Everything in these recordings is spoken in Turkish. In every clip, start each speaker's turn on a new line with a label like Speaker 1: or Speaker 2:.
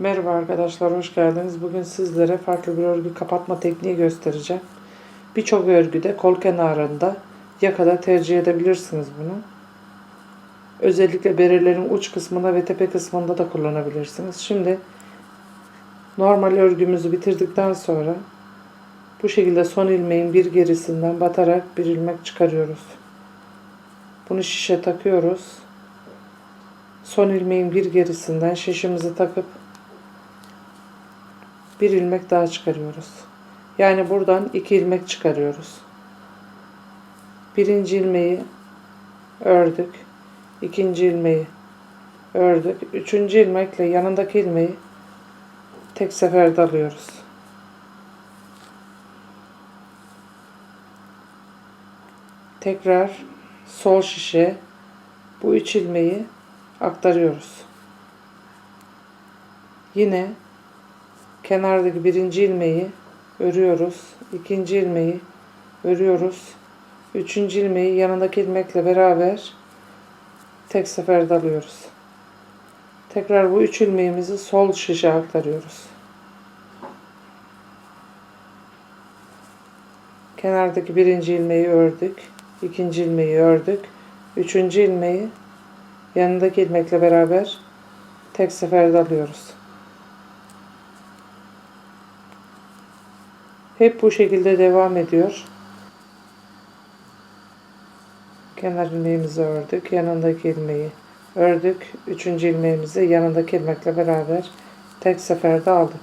Speaker 1: Merhaba arkadaşlar, hoş geldiniz. Bugün sizlere farklı bir örgü kapatma tekniği göstereceğim. Birçok örgüde kol kenarında yakada tercih edebilirsiniz bunu. Özellikle berelerin uç kısmında ve tepe kısmında da kullanabilirsiniz. Şimdi normal örgümüzü bitirdikten sonra bu şekilde son ilmeğin bir gerisinden batarak bir ilmek çıkarıyoruz. Bunu şişe takıyoruz. Son ilmeğin bir gerisinden şişimizi takıp bir ilmek daha çıkarıyoruz. Yani buradan iki ilmek çıkarıyoruz. Birinci ilmeği ördük. ikinci ilmeği ördük. Üçüncü ilmekle yanındaki ilmeği tek seferde alıyoruz. Tekrar sol şişe bu üç ilmeği aktarıyoruz. Yine kenardaki birinci ilmeği örüyoruz. ikinci ilmeği örüyoruz. Üçüncü ilmeği yanındaki ilmekle beraber tek seferde alıyoruz. Tekrar bu üç ilmeğimizi sol şişe aktarıyoruz. Kenardaki birinci ilmeği ördük. ikinci ilmeği ördük. Üçüncü ilmeği yanındaki ilmekle beraber tek seferde alıyoruz. Hep bu şekilde devam ediyor. Kenar ilmeğimizi ördük. Yanındaki ilmeği ördük. Üçüncü ilmeğimizi yanındaki ilmekle beraber tek seferde aldık.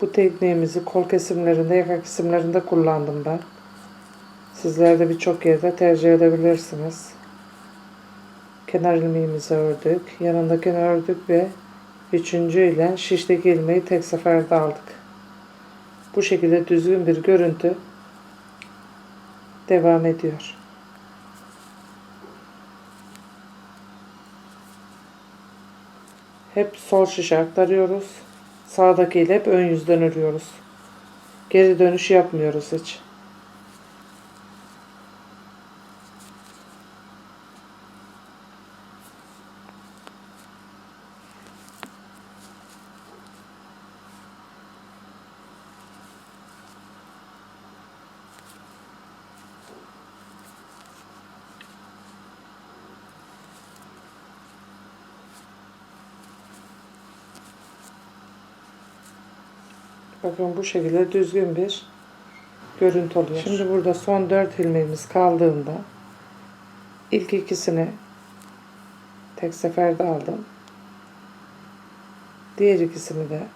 Speaker 1: Bu tekniğimizi kol kesimlerinde, yaka kesimlerinde kullandım ben. Sizler de birçok yerde tercih edebilirsiniz. Kenar ilmeğimizi ördük. Yanındakini ördük ve Üçüncü ile şişteki ilmeği tek seferde aldık. Bu şekilde düzgün bir görüntü devam ediyor. Hep sol şişe aktarıyoruz. Sağdaki ile hep ön yüzden örüyoruz. Geri dönüş yapmıyoruz hiç. Bakın bu şekilde düzgün bir görüntü oluyor. Şimdi burada son 4 ilmeğimiz kaldığında ilk ikisini tek seferde aldım. Diğer ikisini de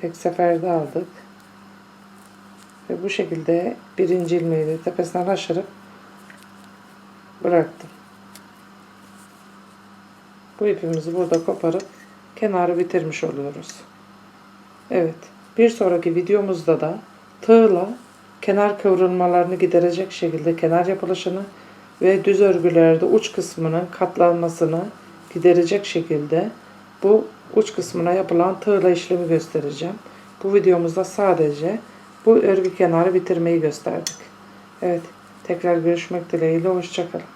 Speaker 1: tek seferde aldık. Ve bu şekilde birinci ilmeği de tepesinden aşırıp bıraktım. Bu ipimizi burada koparıp kenarı bitirmiş oluyoruz. Evet. Bir sonraki videomuzda da tığla kenar kıvrılmalarını giderecek şekilde kenar yapılışını ve düz örgülerde uç kısmının katlanmasını giderecek şekilde bu uç kısmına yapılan tığla işlemi göstereceğim. Bu videomuzda sadece bu örgü kenarı bitirmeyi gösterdik. Evet. Tekrar görüşmek dileğiyle. Hoşçakalın.